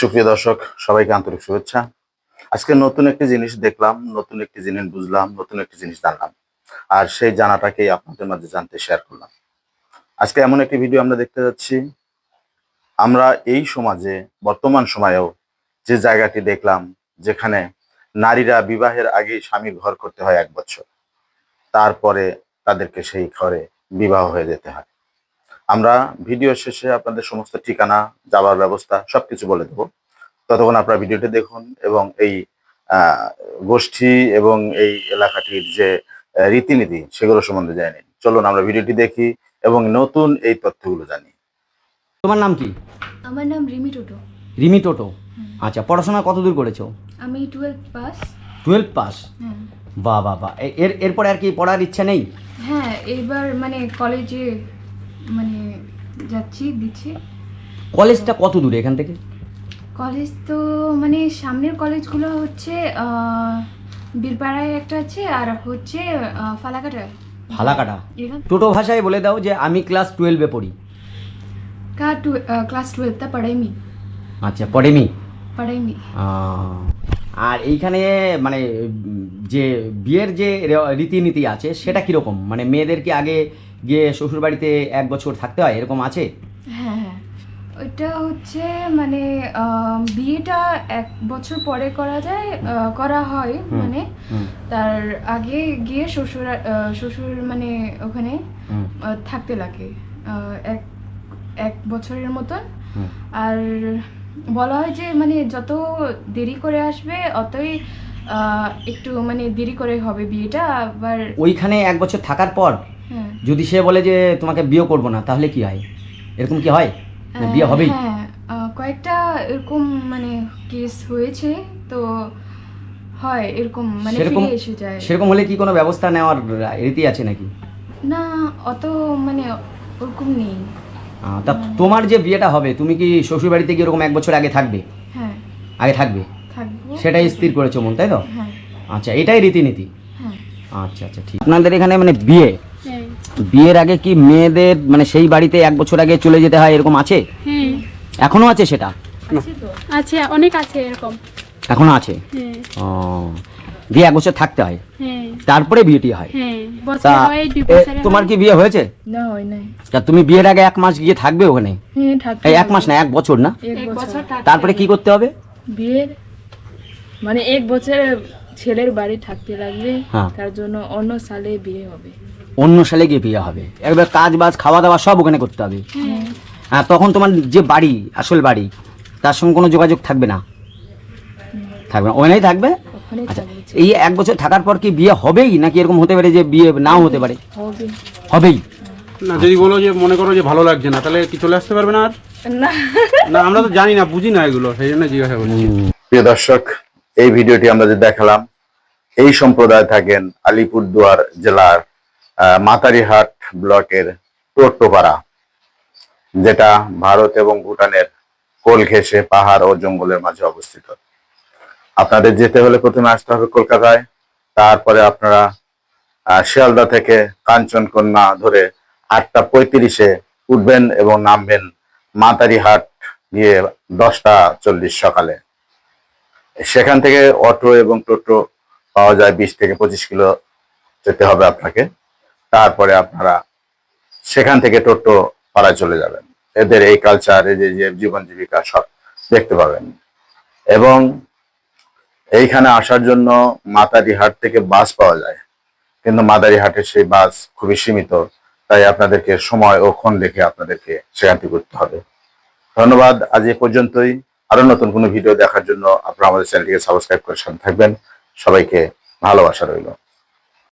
সুপ্রিয় দর্শক, সবাইকে আন্তরিক শুভেচ্ছা। আজকে নতুন একটি জিনিস দেখলাম, নতুন একটি জিনিস বুঝলাম, নতুন একটি জিনিস জানলাম। আর সেই জানাটাকেই আপনাদের মাঝে জানতে শেয়ার করলাম। আজকে এমন একটি ভিডিও আমরা দেখতে যাচ্ছি। আমরা এই সমাজে, বর্তমান সময়েও যে জায়গাটি দেখলাম, যেখানে নারীরা বিবাহের আগেই স্বামীর ঘর করতে হয় এক বছর। তারপরে তাদেরকে সেই ঘরে বিবাহ হয়ে যেতে হয়। আমরা ভিডিও শেষে আপনাদের সমস্ত ঠিকানা যাওয়ার ব্যবস্থা সবকিছু বলে দেবো। ততক্ষণ আপনারা ভিডিওটি দেখুন এবং এই গোষ্ঠী এবং এই এলাকাটির যে রীতিনীতি সেগুলো সম্বন্ধে জেনে নিন। চলুন আমরা ভিডিওটি দেখি এবং নতুন এই তথ্যগুলো জানি। তোমার নাম কি? আমার নাম রিমি টুটু। রিমি টোটো? আচ্ছা পড়াশোনা কতদূর করেছ? আমি টুয়েলভ পাস। Twelve pass? হ্যাঁ বা বা বা এর এরপর আর কি পড়ার ইচ্ছা নেই? হ্যাঁ এইবার মানে কলেজে মানে যাচ্ছি দিচ্ছি। কলেজটা কত দূরে এখান থেকে? কলেজ তো মানে সামনের কলেজগুলো হচ্ছে বীরপাড়ায় একটা আছে আর হচ্ছে ফালাকাটা? ফালাকাটা টোটো ভাষায় বলে দাও যে আমি ক্লাস টুয়েলভে পড়ি। কা ক্লাস টুয়েলভটা পড়াইমি আচ্ছা পড়েমি পড়াইমি আর এইখানে মানে যে বিয়ের যে রীতিনীতি আছে সেটা কীরকম? মানে মেয়েদেরকে আগে গিয়ে শ্বশুরবাড়িতে এক বছর থাকতে হয় এরকম আছে? হ্যাঁ হ্যাঁ। ওইটা হচ্ছে মানে বিয়েটা এক বছর পরে করা যায় করা হয় মানে। তার আগে গিয়ে শ্বশুর শ্বশুর মানে ওখানে থাকতে লাগে এক এক বছরের মতন। আর বলা হয় যে মানে যত দেরি করে আসবে অতই একটু মানে দেরি করে হবে বিয়েটা আবার ওইখানে এক বছর থাকার পর হ্যাঁ। যদি সে বলে যে তোমাকে বিয়ে করব না তাহলে কি হয়? এরকম কি হয়? না বিয়ে হবেই? হ্যাঁ কয়েকটা এরকম মানে কেস হয়েছে তো হয় এরকম মানে সেরকম ফিরে এসে যায়। সেরকম হলে কি কোনো ব্যবস্থা নেওয়ার রীতি আছে নাকি? না অত মানে ওরকম নেই। তা তোমার যে বিয়েটা হবে তুমি কি শ্বশুর বাড়িতে গিয়ে এরকম এক বছর আগে থাকবে? হ্যাঁ। আগে থাকবে? থাকব। সেটাই স্থির করেছ মন তাই তো? হ্যাঁ। আচ্ছা এটাই রীতিনীতি? হ্যাঁ। আচ্ছা আচ্ছা ঠিক। আপনাদের এখানে মানে বিয়ে? বিয়ের আগে কি মেয়েদের মানে সেই বাড়িতে এক বছর আগে চলে যেতে হয় এরকম আছে? হ্যাঁ। এখনও আছে সেটা? আছে তো। আছে অনেক আছে এরকম। এখনও আছে? হ্যাঁ। ও দিয়ে এক বছর থাকতে হয়। হ্যাঁ। তারপরে বিয়েটি হয়। হ্যাঁ তা হয় তোমার কি বিয়ে হয়েছে? হয় তা তুমি বিয়ের আগে এক মাস গিয়ে থাকবে ওখানে? হ্যাঁ এই এক মাস না এক বছর না? এক বছর। থাকতে তারপরে কি করতে হবে? বিয়ের মানে এক বছর ছেলের বাড়ি থাকতে লাগবে। তার জন্য অন্য সালে বিয়ে হবে। অন্য সালে গিয়ে বিয়ে হবে। একবার কাজ বাজ খাওয়া দাওয়া সব ওখানে করতে হবে। হ্যাঁ। তখন তোমার যে বাড়ি আসল বাড়ি তার সঙ্গে কোনো যোগাযোগ থাকবে না? থাকবে না। ওখানেই থাকবে? আচ্ছা। থাকবে। এই এক বছর থাকার পর কি বিয়ে হবেই? নাকি এরকম হতে পারে যে বিয়ে নাও হতে পারে? হবে। হবেই। না যদি বলো যে মনে করো যে ভালো লাগছে না তাহলে কি চলে আসতে পারবে না আর? না আমরা তো জানি না বুঝি না এগুলো সেই জন্য জিজ্ঞাসা করছি। প্রিয় দর্শক এই ভিডিওটি আমরা যে দেখালাম এই সম্প্রদায় থাকেন আলিপুরদুয়ার জেলার আহ, মাতারিহাট ব্লকের টোট্টোপাড়া যেটা ভারত এবং ভুটানের কোল ঘেঁষে পাহাড় ও জঙ্গলের মাঝে অবস্থিত। আপনাদের যেতে হলে প্রথমে আসতে হবে কলকাতায়, তারপরে আপনারা শিয়ালদা থেকে কাঞ্চনকন্যা ধরে আটটা পঁয়ত্রিশে উঠবেন এবং নামবেন মাতারিহাট গিয়ে দশটা চল্লিশ সকালে। সেখান থেকে অটো এবং টোটো পাওয়া যায় বিশ থেকে পঁচিশ কিলো যেতে হবে আপনাকে। তারপরে আপনারা সেখান থেকে টোটো পাড়ায় চলে যাবেন। এদের এই কালচার যে যে জীবন জীবিকা সব দেখতে পাবেন। এবং এইখানে আসার জন্য মাতারিহাট থেকে বাস পাওয়া যায়। কিন্তু মাদারিহাটের সেই বাস খুবই সীমিত, তাই আপনাদেরকে সময় ও ক্ষণ দেখে আপনাদেরকে সেখান থেকে করতে হবে। ধন্যবাদ, আজ এ পর্যন্তই। আরও নতুন কোনো ভিডিও দেখার জন্য আপনারা আমাদের চ্যানেলটিকে সাবস্ক্রাইব করে সাথে থাকবেন। সবাইকে ভালোবাসা রইল।